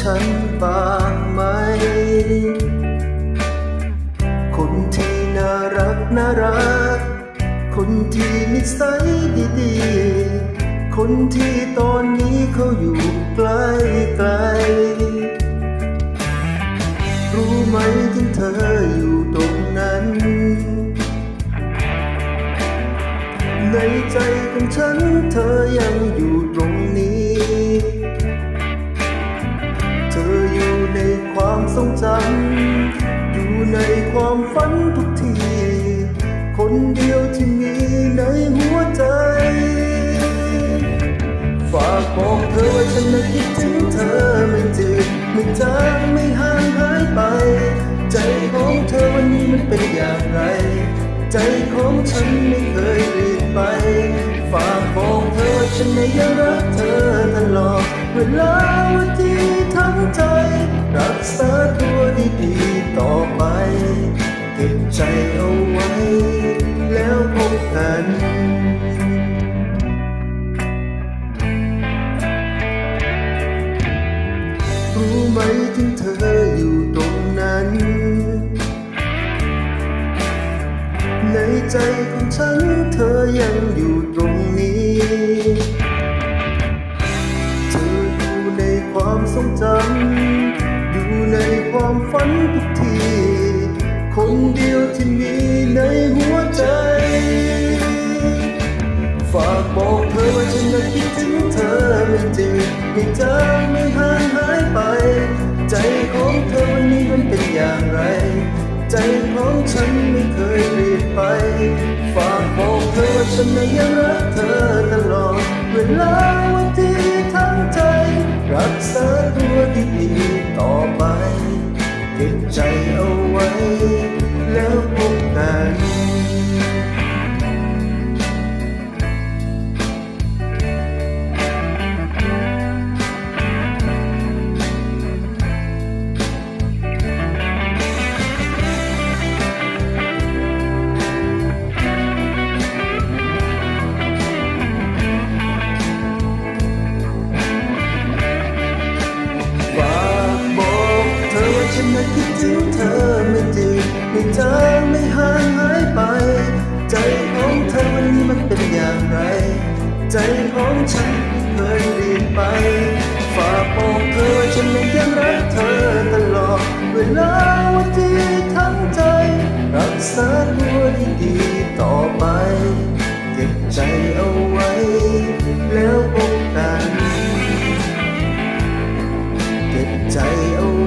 ฉันบ้างไหม คนที่น่ารักน่ารัก คนที่นิสัยดีๆ คนที่ตอนนี้เขาอยู่ไกลไกล รู้ไหมถึงเธออยู่ตรงนั้น ในใจของฉันเธอยังอยู่ตรงนี้ ความฝันทุกที คนเดียวที่มีในหัวใจ ฝากบอกเธอว่าฉันนั้นคิดถึงเธอไม่จืดไม่จางไม่ห่างหายไป ใจของเธอวันนี้มันเป็นอย่างไร ใจของฉันไม่เคยเปลี่ยนไป เก็บใจเอาไว้ แล้วพบกันรู้ไหมถึงเธออยู่ตรงนั้น ในใจของฉันเธอยังอยู่ตรงนี้ เธออยู่ในความทรงจำอยู่ในความฝันทุกที ที่มีในหัวใจ ฝากบอกเธอว่าฉันนั้นคิดถึงเธอไม่จริงไม่จางไม่ห่างหายไป ใจของเธอวันนี้มันเป็นอย่างไร ใจของฉันไม่เคยเปลี่ยนไป ฝากบอกเธอว่าฉันยังรักเธอตลอดเวลาวันที่ทั้งใจรักษาตัวที่ดีต่อไปเก็บใจ ของฉันเคยดีไปฝากบอกเธอฉันยังรักเธอตลอดเวลาวันที่ทั้งใจ รักษาตัวดีๆต่อไป เก็บใจเอาไว้ แล้วพบกัน เก็บใจเอา